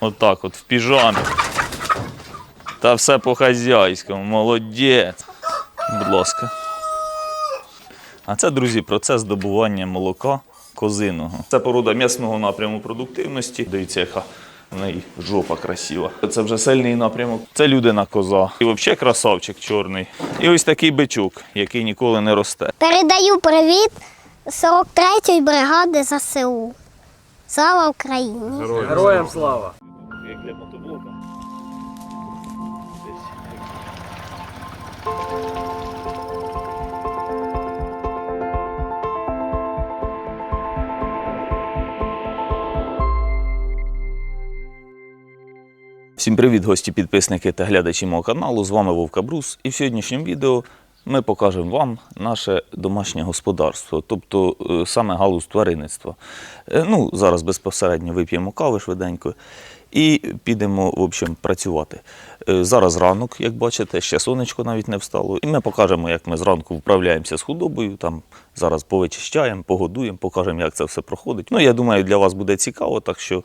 Отак от в піжамі. Та все по-хазяйському. Молодець. Будь ласка. А це, друзі, процес добування молока козиного. Це порода м'ясного напряму продуктивності. Дивіться, яка в неї жопа красива. Це вже сильний напрямок. Це людина коза. І взагалі красавчик чорний. І ось такий бичок, який ніколи не росте. Передаю привіт 43-ї бригади ЗСУ. Слава Україні! Героям слава! Всім привіт, гості, підписники та глядачі мого каналу. З вами Вовка Брус. І в сьогоднішньому відео ми покажемо вам наше домашнє господарство, тобто е, саме галузь тваринництва. Е, Ну, зараз безпосередньо вип'ємо кави швиденько і підемо в общем, працювати. Е, Зараз ранок, як бачите, ще сонечко навіть не встало. І ми покажемо, як ми зранку вправляємося з худобою. Там зараз повичищаємо, погодуємо, покажемо, як це все проходить. Ну, я думаю, для вас буде цікаво, так що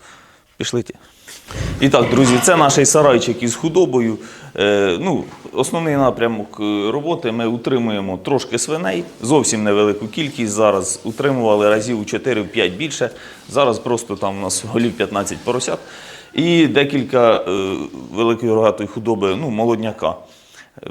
пішлите. І так, друзі, це наш сарайчик із худобою. Е, ну, основний напрямок е, роботи ми утримуємо трошки свиней, зовсім невелику кількість. Зараз утримували разів у 4-5 більше. Зараз просто там у нас голів 15 поросят. І декілька е, великої рогатої худоби, ну, молодняка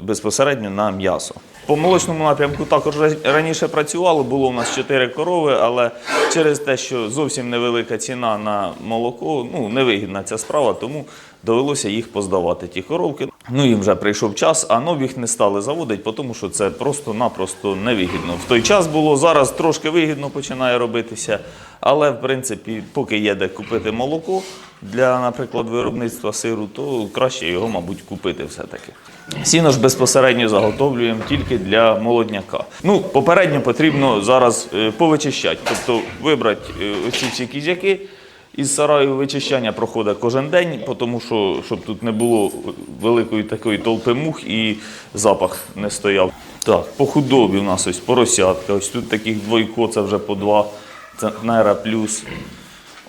безпосередньо на м'ясо. По молочному напрямку також раніше працювало, було у нас 4 корови, але через те, що зовсім невелика ціна на молоко, ну невигідна ця справа, тому довелося їх поздавати, ті коровки. Ну їм вже прийшов час, а нових не стали заводити, тому що це просто-напросто невигідно. В той час було, зараз трошки вигідно починає робитися, але в принципі, поки є де купити молоко для, наприклад, виробництва сиру, то краще його, мабуть, купити все-таки. Сіно ж безпосередньо заготовлюємо тільки для молодняка. Ну, попередньо потрібно зараз е, повичищати, тобто вибрати е, оці всі кізяки. Із сараю вичищання проходить кожен день, тому що щоб тут не було великої такої толпи мух і запах не стояв. Так, по худобі у нас ось поросятка. Ось тут таких двойко, це вже по 2 центнера плюс.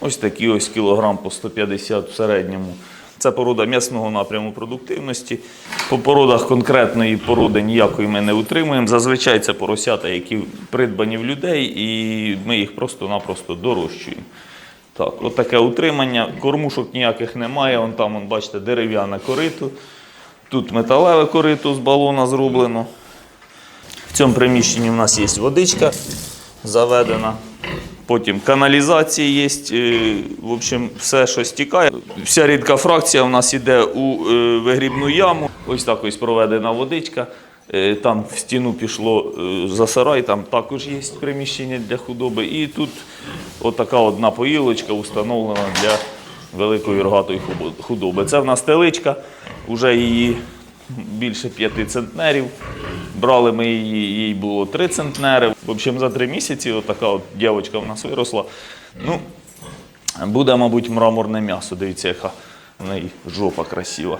Ось такі ось кілограм по 150 в середньому. Це порода м'ясного напряму продуктивності. По породах конкретної породи ніякої ми не утримуємо. Зазвичай це поросята, які придбані в людей, і ми їх просто-напросто дорощуємо. Так, от таке утримання. Кормушок ніяких немає. Вон там, вон, бачите, дерев'яне корито. Тут металеве корито з балона зроблено. В цьому приміщенні в нас є водичка заведена. Потім каналізація є, е, в общем, все, що стікає. Вся рідка фракція у нас йде у вигрібну яму. Ось так ось проведена водичка. Е, Там в стіну пішло е, за сарай, там також є приміщення для худоби. І тут отака одна поїлочка установлена для великої рогатої худоби. Це в нас теличка, вже її більше 5 центнерів. Брали ми її, їй було 3 центнери. В общем, за 3 місяці отака от дівчинка в нас виросла. Ну, буде, мабуть, мраморне м'ясо. Дивіться, яка в неї жопа красива.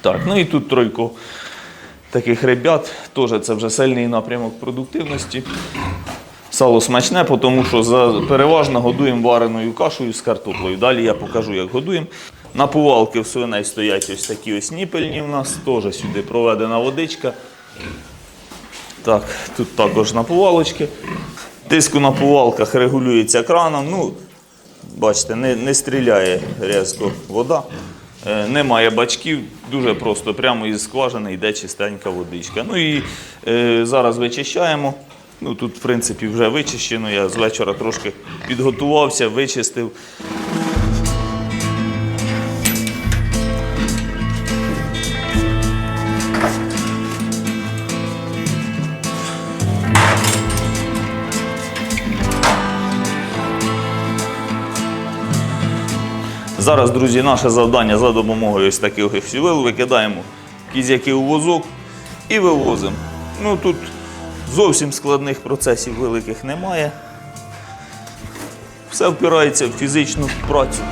Так, ну і тут тройко таких ребят. Теж це вже сильний напрямок продуктивності. Сало смачне, тому що за, переважно годуємо вареною кашею з картоплею. Далі я покажу, як годуємо. На повалки в свиней стоять ось такі ось ніпельні у нас, теж сюди проведена водичка. Так, тут також на повалочки. Тиску на повалках регулюється краном. Ну, бачите, не, не стріляє різко вода. Е, Немає бачків, дуже просто, прямо із скважини йде чистенька водичка. Ну і е, зараз вичищаємо. Ну, тут, в принципі, вже вичищено. Я з вечора трошки підготувався, вичистив. Зараз, друзі, наше завдання за допомогою ось таких вил викидаємо кізяки у возок і вивозимо. Ну тут зовсім складних процесів великих немає. Все впирається в фізичну працю.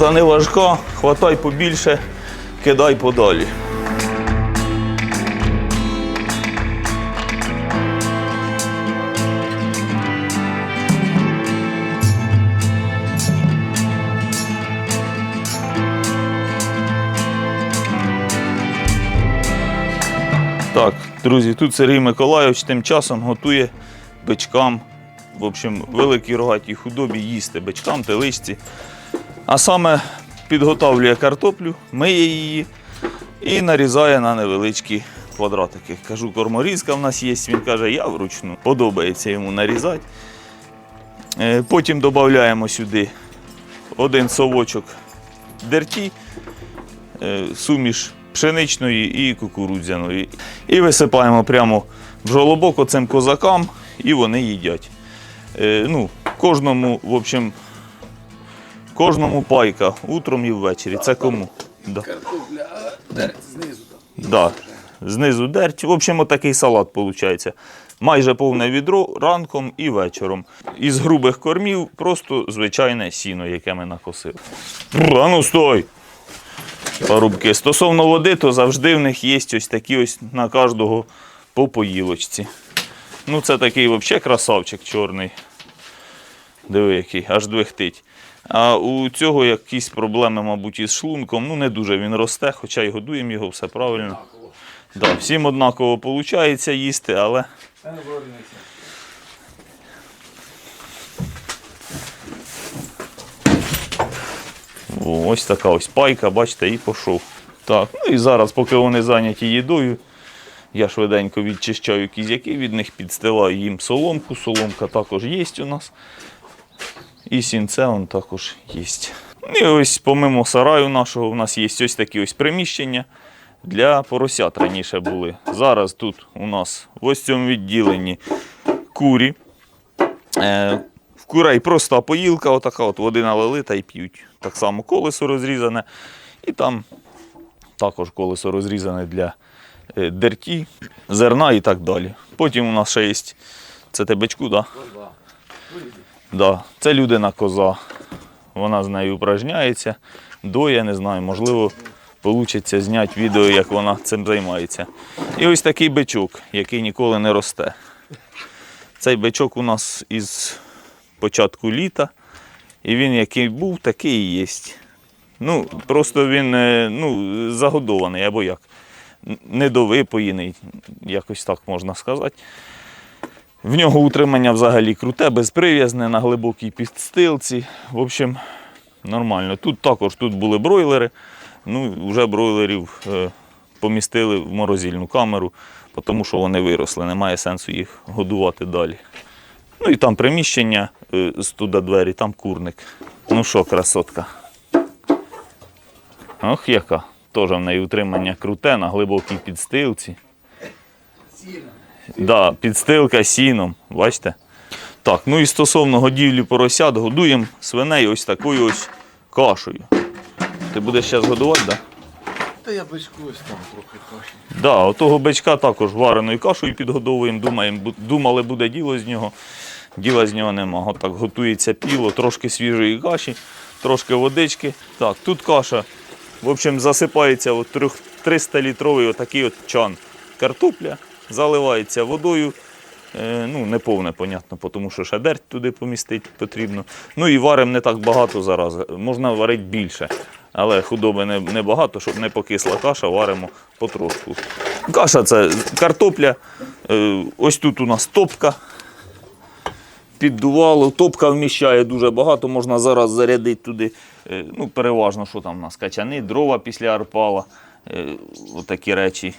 Робота не важка, хватай побільше, кидай подалі. Так, друзі, тут Сергій Миколайович тим часом готує бичкам, в общем, великій рогатій худобі їсти бичкам, теличці. А саме підготовлює картоплю, миє її і нарізає на невеличкі квадратики. Кажу, корморізка в нас є, він каже, я вручну. Подобається йому нарізати. Е, Потім додаємо сюди один совочок дерті, е, суміш пшеничної і кукурудзяної. І висипаємо прямо в жолобок оцим козакам, і вони їдять. Е, ну, кожному, в общем, кожному пайка утром і ввечері. Це кому? Да. Знизу. Да. Знизу дерть. В общем, отакий салат виходить. Майже повне відро ранком і вечором. Із грубих кормів просто звичайне сіно, яке ми накосили. А ну стой! Парубки. Стосовно води, то завжди в них є ось такі ось на кожного по поїлочці. Ну, це такий взагалі красавчик чорний. Диви, який, аж двихтить. А у цього якісь проблеми, мабуть, із шлунком. Ну, не дуже він росте, хоча й годуємо його, все правильно. Да, всім однаково виходить їсти, але. О, ось така ось пайка, бачите, і пішов. Так, ну і зараз, поки вони зайняті їдою, я швиденько відчищаю кізяки від них, підстилаю їм соломку. Соломка також є у нас. І сінце он також є. І ось помимо сараю нашого, у нас є ось такі ось приміщення для поросят раніше були. Зараз тут у нас в ось цьому відділенні курі. Е, в курей проста поїлка, отака от води налили та й п'ють. Так само колесо розрізане. І там також колесо розрізане для е, дерті, зерна і так далі. Потім у нас ще є це тебечку? Да? Да. Це людина коза. Вона з нею упражняється. Доє, не знаю, можливо, вийде зняти відео, як вона цим займається. І ось такий бичок, який ніколи не росте. Цей бичок у нас із початку літа. І він який був, такий і є. Ну, просто він е, ну, загодований або як. Н- Недовипоєний, якось так можна сказати. В нього утримання взагалі круте, безприв'язне, на глибокій підстилці. В общем, нормально. Тут також тут були бройлери. Ну, вже бройлерів е, помістили в морозильну камеру, тому що вони виросли, немає сенсу їх годувати далі. Ну і там приміщення, е, з туди двері, там курник. Ну що, красотка. Ох, яка. Теж в неї утримання круте на глибокій підстилці. Сіна. Да, підстилка сіном, бачите? Так, ну і стосовно годівлі поросят, годуємо свиней ось такою ось кашею. Ти будеш зараз годувати, так? Да? Та я бичку ось там трохи каші. Да, отого бичка також вареною кашею підгодовуємо. Думаємо, думали, буде діло з нього. Діла з нього нема. Отак готується піло, трошки свіжої каші, трошки водички. Так, тут каша. В общем, засипається от 300-літровий отакий от чан картопля, заливається водою. Е, ну, не повне, понятно, тому що ще дерть туди помістити потрібно. Ну і варимо не так багато зараз. Можна варити більше. Але худоби не, не багато, щоб не покисла каша, варимо потрошку. Каша це картопля. Е, ось тут у нас топка. Піддувало. Топка вміщає дуже багато, можна зараз зарядити туди. е, Ну, переважно, що там у нас качани, дрова після арпала, отакі речі.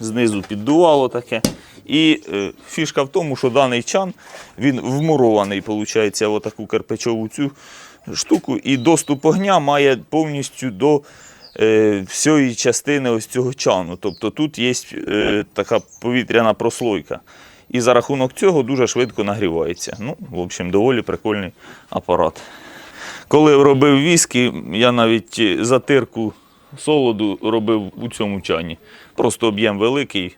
Знизу піддувало таке. І е, фішка в тому, що даний чан він вмурований, виходить, в отаку кирпичову цю штуку, і доступ огня має повністю до е, всієї частини ось цього чану. Тобто тут є е, така повітряна прослойка. І за рахунок цього дуже швидко нагрівається. Ну, в общем, доволі прикольний апарат. Коли робив віскі, я навіть е, затирку солоду робив у цьому чані. Просто об'єм великий,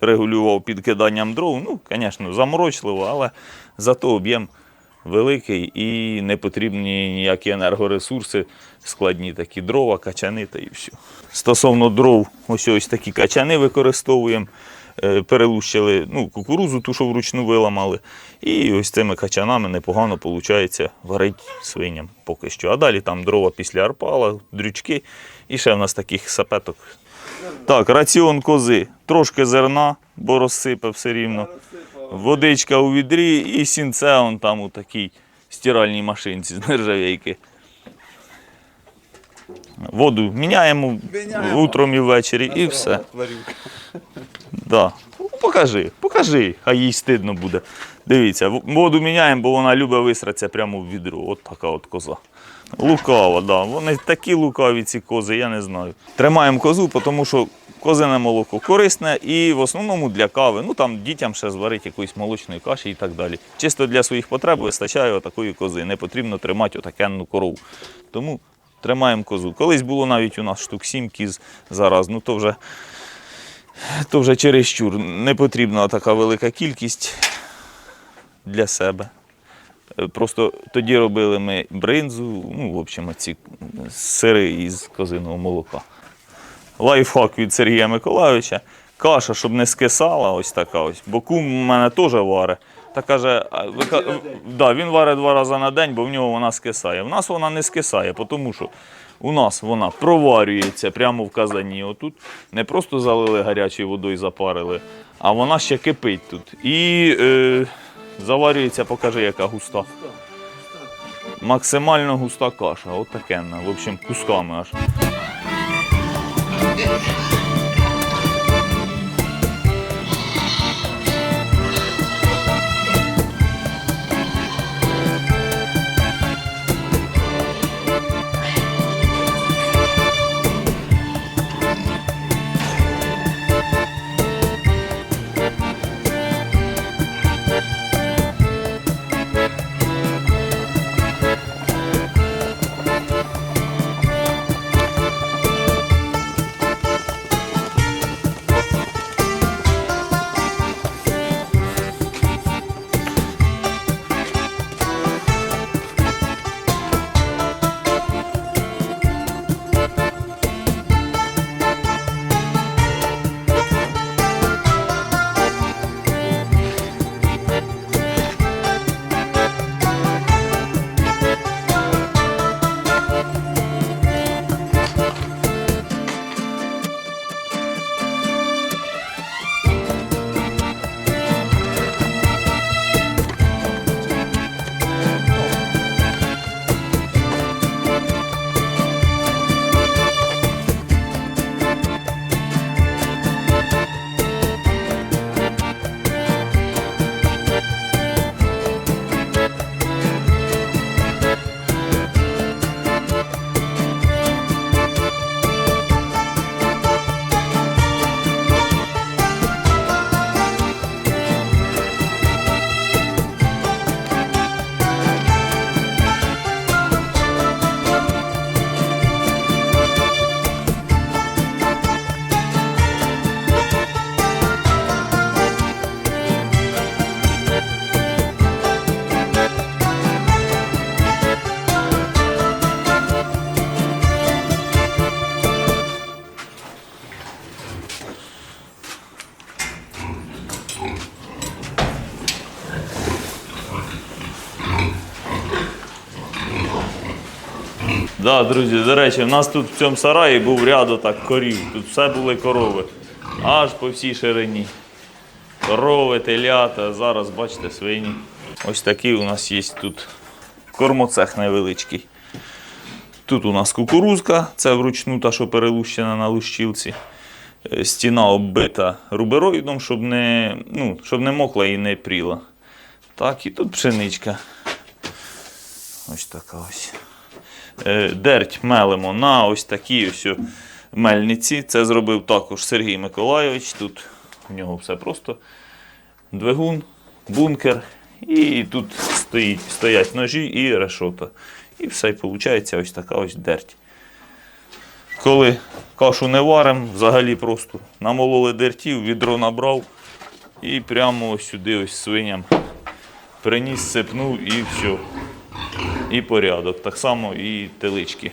регулював підкиданням дров. Ну, звісно, заморочливо, але зато об'єм великий і не потрібні ніякі енергоресурси, складні такі дрова, качани та і все. Стосовно дров, ось ось такі качани використовуємо. Е, Перелущили ну, кукурузу, ту, що вручну виламали. І ось цими качанами непогано виходить варить свиням поки що. А далі там дрова після арпала, дрючки. І ще в нас таких сапеток. Так, раціон кози. Трошки зерна, бо розсипе все рівно. Водичка у відрі і сінце он там у такій стиральній машинці з нержавійки. Воду міняємо, Міняємо. утром і ввечері, і все. Да. Покажи, покажи, а їй стидно буде. Дивіться, воду міняємо, бо вона любить висратися прямо в відро. От така от коза. Лукава, да. Вони такі лукаві, ці кози, я не знаю. Тримаємо козу, тому що козине молоко корисне і в основному для кави. Ну там дітям ще зварити якоїсь молочної каші і так далі. Чисто для своїх потреб вистачає отакої кози. Не потрібно тримати отакенну корову. Тому тримаємо козу. Колись було навіть у нас штук сім кіз зараз, ну то вже то вже чересчур. Не потрібна така велика кількість для себе. Е, Просто тоді робили ми бринзу, ну, в общем, ці сири із козиного молока. Лайфхак від Сергія Миколайовича. Каша, щоб не скисала, ось така ось. Бо кум у мене теж варе. Та каже, ви, да, він варить два рази на день, бо в нього вона скисає. В нас вона не скисає, тому що у нас вона проварюється прямо в казані. Отут не просто залили гарячою водою, запарили, а вона ще кипить тут. І е, заварюється, покажи, яка густа. Максимально густа каша, от таке, В общем, кусками аж. Да, друзі, до речі, в нас тут в цьому сараї був ряд отак корів. Тут все були корови. Аж по всій ширині. Корови, телята, зараз бачите, свині. Ось такий у нас є тут кормоцех невеличкий. Тут у нас кукурузка, це вручну та, що перелущена на лущілці. Е, Стіна оббита рубероїдом, щоб не, ну, щоб не мокла і не пріла. Так, і тут пшеничка. Ось така ось. Е, Дерть мелимо на ось такій ось мельниці. Це зробив також Сергій Миколайович. Тут у нього все просто двигун, бункер. І тут стоїть, стоять ножі і решота. І все, і виходить ось така ось дерть. Коли кашу не варимо, взагалі просто намололи дертів, відро набрав і прямо сюди ось свиням приніс, сипнув і все. І порядок. Так само і телички.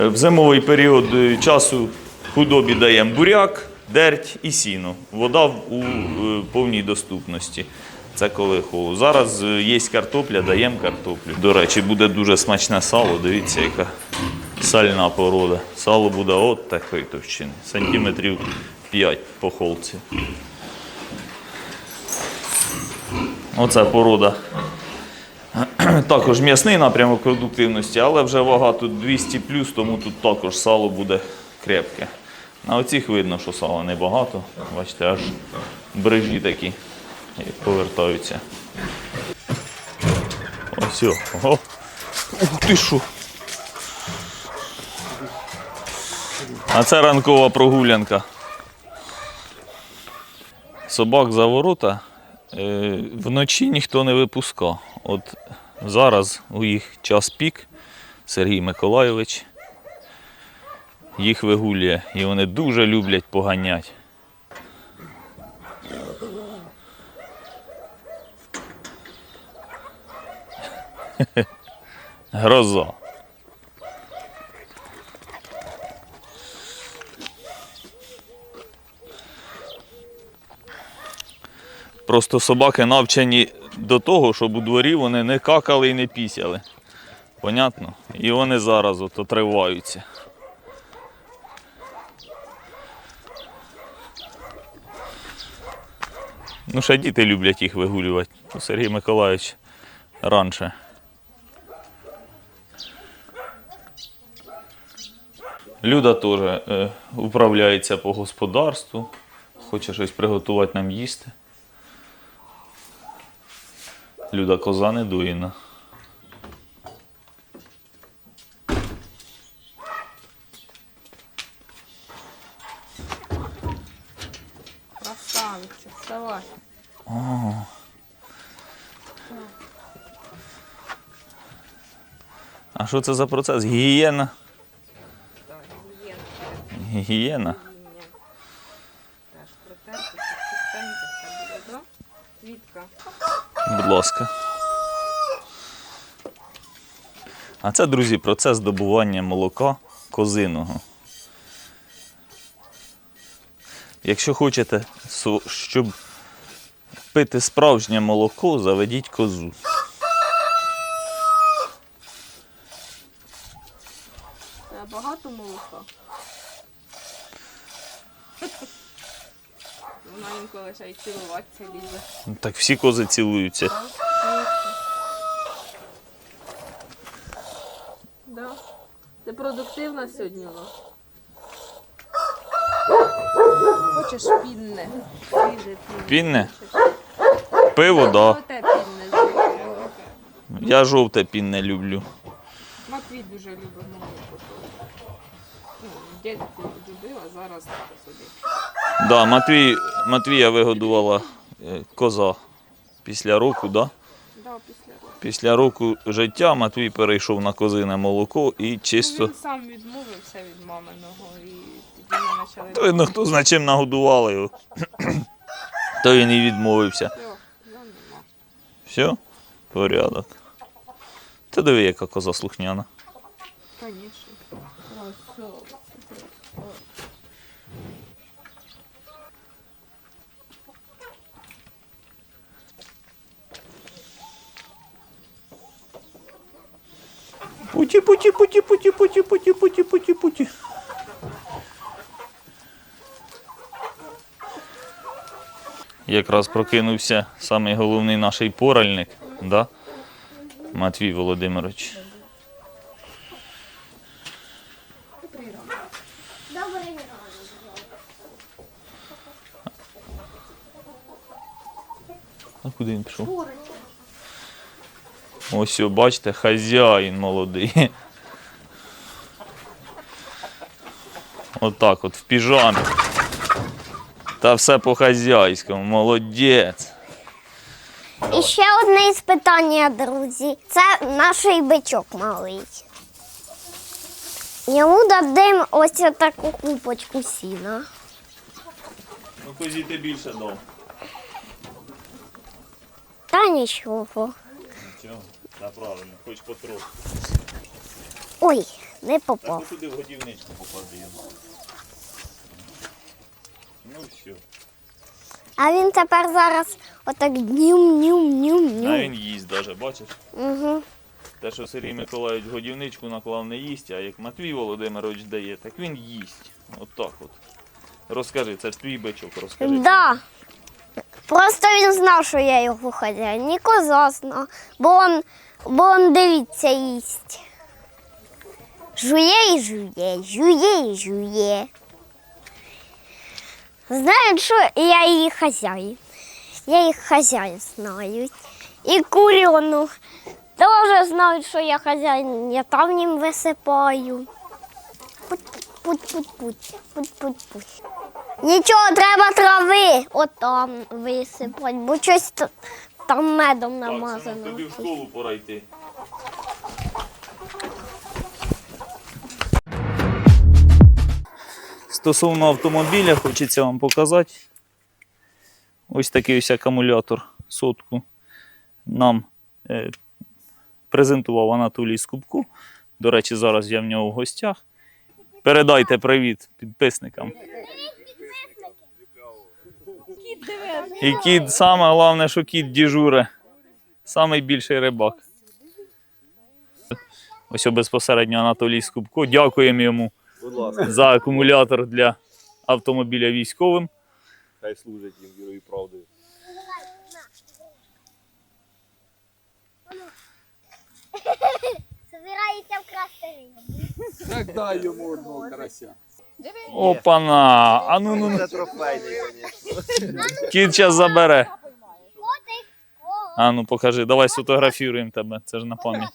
Е, В зимовий період е, часу худобі даємо буряк, дерть і сіно. Вода у е, повній доступності. Це коли холод. Зараз є картопля, даємо картоплю. До речі, буде дуже смачне сало. Дивіться, яка сальна порода. Сало буде от такої товщини, сантиметрів 5 по холці. Оце порода. Також м'ясний напрямок продуктивності, але вже вага тут 200 тому тут також сало буде крепке. На оцих видно, що сала небагато. Бачите, аж брижі такі повертаються. Ось. Ого. Ух ти що. А це ранкова прогулянка. Собак за ворота вночі ніхто не випускав. От зараз у їх час пік, Сергій Миколайович їх вигулює і вони дуже люблять поганяти. Гроза. Просто собаки навчені до того, щоб у дворі вони не какали і не пісяли. Понятно? І вони зараз от отриваються. Ну, ще діти люблять їх вигулювати. Ну, Сергій Миколаївич раніше. Люда теж е, управляється по господарству, хоче щось приготувати нам їсти. Люда коза не дуїна. Красавиця, вставай. О. А що це за процес? Гігієна? Гігієна. Квітка. Будь ласка. А це, друзі, процес добування молока козиного. Якщо хочете, щоб пити справжнє молоко, заведіть козу. Це багато молока. Вона інколи ще й цілуватися лізе. Так всі кози цілуються. Да. Ти продуктивна сьогодні? Хочеш пінне? Пінне. Пінне? Пиво, так. Да. Я жовте пінне люблю. Матвій дуже любить молоко. Ну, в любив, а зараз так собі. Да, Матвій, Матвія вигодувала коза після року, да? Да, після року. Після року життя Матвій перейшов на козине молоко і Ну, чисто. він сам відмовився від маминого і тоді ми почали. То видно, хто зна чим нагодували його. То він і відмовився. Все. Все? Порядок. Та диви, яка коза слухняна. Путі, путі, путі, путі, путі, путі, путі, путі, путі. Якраз прокинувся самий головний наш поральник, да? Матвій Володимирович. А куди він пішов? Ось, бачите, хазяїн молодий. Отак от в піжамі. Та все по-хазяйському, молодець. І ще одне із питання, друзі. Це наш бичок малий. Йому дадим ось таку купочку сіна. Ну, козі ти більше дав. Та нічого. Нічого, та правильно, хоч потроху. Ой, не попав. туди в годівничку його. Ну все. А він тепер зараз отак нюм нюм нюм А він їсть даже, бачиш? Угу. Те, що Сергій Миколаївич годівничку наклав не їсть, а як Матвій Володимирович дає, так він їсть. От так от. Розкажи, це ж твій бичок, розкажи. Да. Просто він знав, що я його хазяїн. І коза знав. Бо он, бо он дивіться їсть. Жує і жує, жує і жує. Знають, що я її хазяїн. Я їх хазяїн знаю. І куріону. Теж знають, що я хазяїн. Я там їм висипаю. Путь-путь-путь, путь-путь-путь. Нічого, треба трави отам висипати, бо щось там медом Так, намазано. тобі в школу пора йти. Стосовно автомобіля, хочеться вам показати. Ось такий ось акумулятор сотку нам е, презентував Анатолій Скубко. До речі, зараз я в нього в гостях. Передайте привіт підписникам. І кіт, саме головне, що кіт діжуре. Самий більший рибак. Ось безпосередньо Анатолій Скубко. Дякуємо йому за акумулятор для автомобіля військовим. хай служить їм вірою і правдою. Збирається вкрасти. Так дай йому одного карася. Опана! А ну ну, ну. Це трофейний, звісно. Кіт зараз забере. А ну покажи, давай сфотографіруємо тебе. Це ж на пам'ять.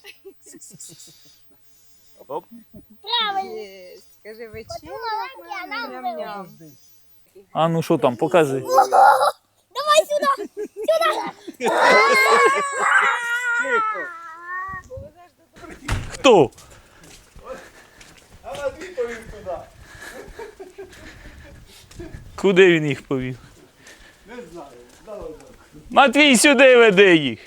правильно. Єсть. Кажи а ну що там, покажи. Давай сюди. Сюди! Хто? А ти повів туди. Куди він їх повів? Не знаю. Матвій, сюди веди їх.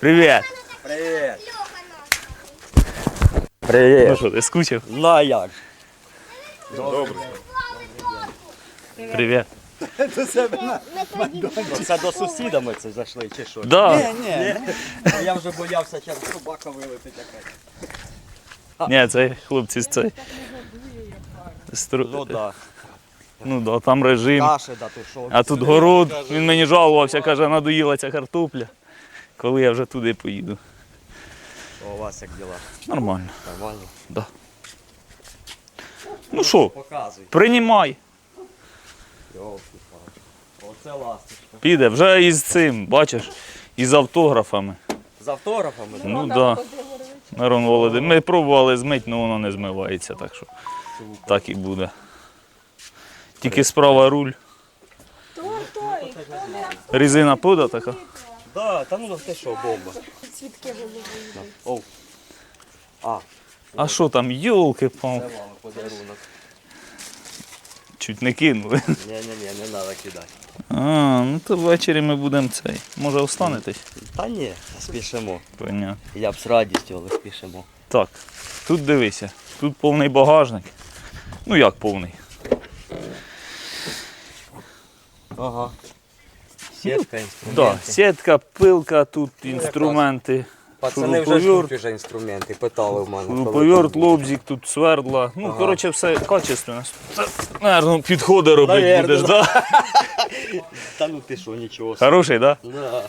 Привіт. Привіт. Ну Привіт. що, ти скучив? Ну а як? Привіт. До себе на. Це до сусіда ми це зайшли, чи що? Да. ні. Я вже боявся, що собака вилетить якась. Ні, це хлопці з цей. Стру... Ну да. Ну да, там режим. Каші, да, то що. А тут город, він мені жалувався, каже, надоїла ця картопля. Коли я вже туди поїду. У вас як діла? Нормально. Нормально? Ну що, Показуй. приймай. Йолки Оце ласточка. Піде вже із цим, бачиш, із автографами. З автографами? да? Ну так. Да. Мирон Володимир. Ми пробували змити, але воно не змивається, так що так і буде. Тільки справа руль. Резина пуда така. Да, та ну ти що, бомба. Цвітки голови. А, А що там, йолки пал це вам подарунок. Чуть не кинули. Ні-ні-ні, не треба кидати. А, ну то ввечері ми будемо цей. Може останетесь? Та ні, спішимо. Понятно. Я б з радістю, але спішимо. Так, тут дивися, тут повний багажник. Ну як повний? Ага. Сітка, Да, інструменти. сітка, пилка, тут інструменти. Пацани вже вже інструменти, питали в мене. коли Шуруповерт, лобзик, тут свердла. Ну, Ага. коротше, все качественно. Це, наверно, підходи робити Наверно, будеш, да? Та ну ти що, нічого. собі. Хороший, да? Да.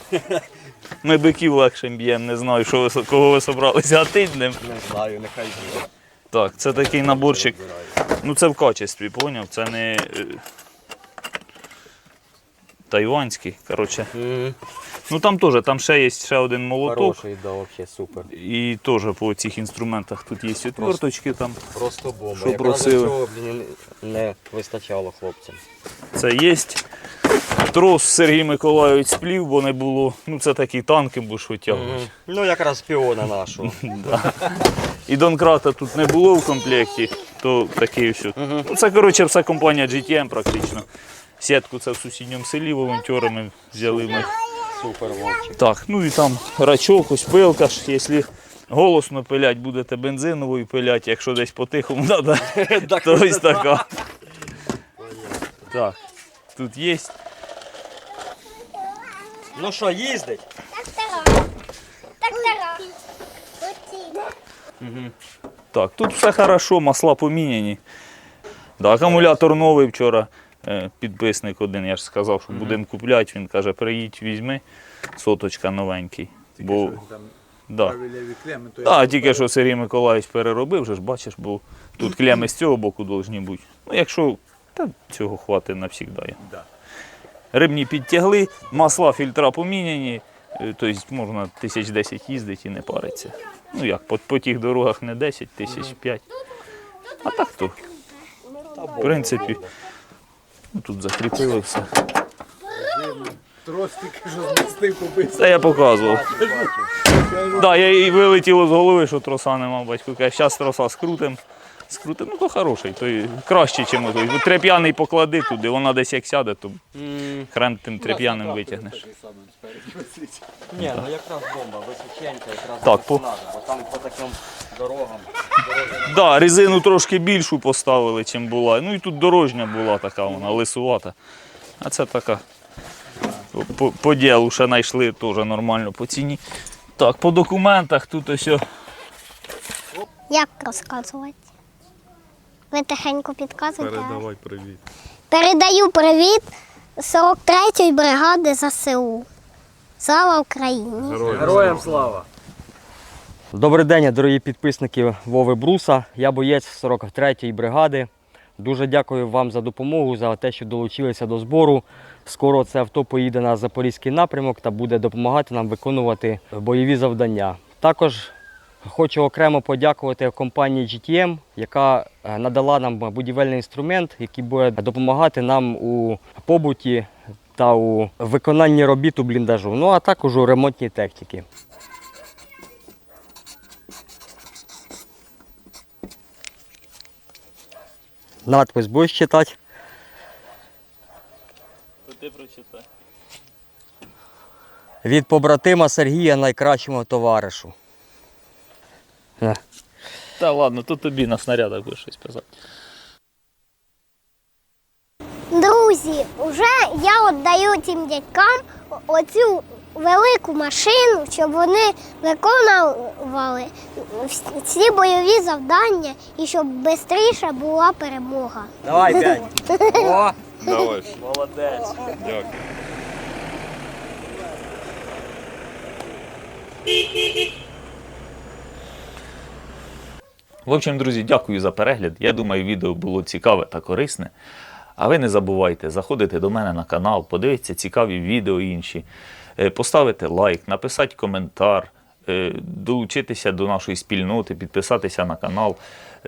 Ми биків легше б'ємо, не знаю, що ви, кого ви собралися гатидним. Не знаю, нехай буде. Так, це такий наборчик. Ну це в качестві, поняв? Це не е, тайванський. Коротше. Ну там теж, там ще є ще один молоток. Хороший, да, вообще супер. І теж по цих інструментах тут є отверточки там. Просто бомба. Що Якраз просили? цього, блін, не вистачало хлопцям. Це є. Трос Сергій Миколайович сплів, бо не було. Ну це такі танки, бо ж витягують. Ну, якраз піона нашого. І Донкрата тут не було в комплекті, то такий все. Ну, це коротше вся компанія GTM практично. Сітку це в сусідньому селі волонтерами взяли ми. Супер вовчик. Так, ну і там рачок, ось пилка ж, якщо голосно пилять, будете бензиновою пилять, якщо десь по-тихому треба, то ось така. Так, тут є. Ну що, їздить? Трактора. Так, тут все хорошо, масла поміняні. Да, акумулятор новий вчора. е, Підписник один, я ж сказав, що будемо купляти. Він каже, приїдь, візьми, соточка новенький. Бо, Там да. клеми, то Так, тільки що Сергій Миколаївич переробив, вже ж бачиш, бо тут клеми з цього боку повинні бути. Ну, якщо та цього хватить навсігда. Да. Рибні підтягли, масла, фільтра поміняні, тобто можна тисяч 10 їздити і не париться. Ну як, по, по тих дорогах не 10, тисяч 5. А так то, в принципі, ну, тут закріпили все. Тростик що змістив побив. Це я показував. Да, я і вилетіло з голови, що троса нема, батько каже, зараз троса скрутим. Скрутим, ну то хороший, то й краще, ніж той. Треп'яний поклади туди, вона десь як сяде, то хрен тим треп'яним витягнеш. Ні, ну якраз бомба, височенька, якраз Так, по... бо там по таким дорогам. Да, резину трошки більшу поставили, чим була. Ну і тут дорожня була така, вона лисувата. А це така. По, по ділу ще знайшли теж нормально по ціні. Так, по документах тут ось. Як розказувати? Ви тихенько підказуєте? привіт. Передаю привіт 43-ї бригади ЗСУ. Слава Україні! Героям слава! Добрий день, дорогі підписники Вови Бруса. Я боєць 43-ї бригади. Дуже дякую вам за допомогу, за те, що долучилися до збору. Скоро це авто поїде на запорізький напрямок та буде допомагати нам виконувати бойові завдання. Також хочу окремо подякувати компанії GTM, яка е, надала нам будівельний інструмент, який буде допомагати нам у побуті та у виконанні робіт у бліндажу, ну а також у ремонтній техніці. Надпис будеш читати? Ти прочитай. Від побратима Сергія найкращому товаришу. Та ладно, то тобі на снарядах буде щось писати. Друзі, вже я віддаю цим дядькам оцю велику машину, щоб вони виконували всі бойові завдання і щоб швидше була перемога. Давай п'ять. О, Давай. молодець. Дякую. В общем, друзі, дякую за перегляд. Я думаю, відео було цікаве та корисне. А ви не забувайте заходити до мене на канал, подивитися цікаві відео інші, е, поставити лайк, написати коментар, е, долучитися до нашої спільноти, підписатися на канал.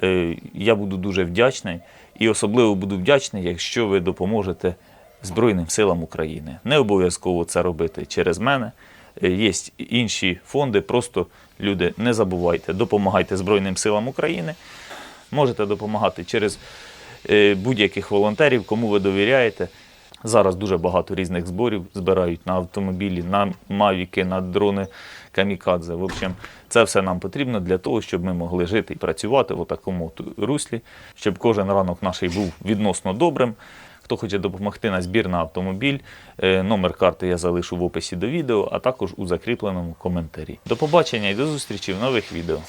Е, Я буду дуже вдячний і особливо буду вдячний, якщо ви допоможете Збройним силам України. Не обов'язково це робити через мене. Е, Є інші фонди, просто люди, не забувайте, допомагайте Збройним силам України. Можете допомагати через е, будь-яких волонтерів, кому ви довіряєте. Зараз дуже багато різних зборів збирають на автомобілі, на мавіки, на дрони камікадзе. В общем, це все нам потрібно для того, щоб ми могли жити і працювати в такому руслі, щоб кожен ранок наш був відносно добрим. Хто хоче допомогти на збір на автомобіль, е, номер карти я залишу в описі до відео, а також у закріпленому коментарі. До побачення і до зустрічі в нових відео.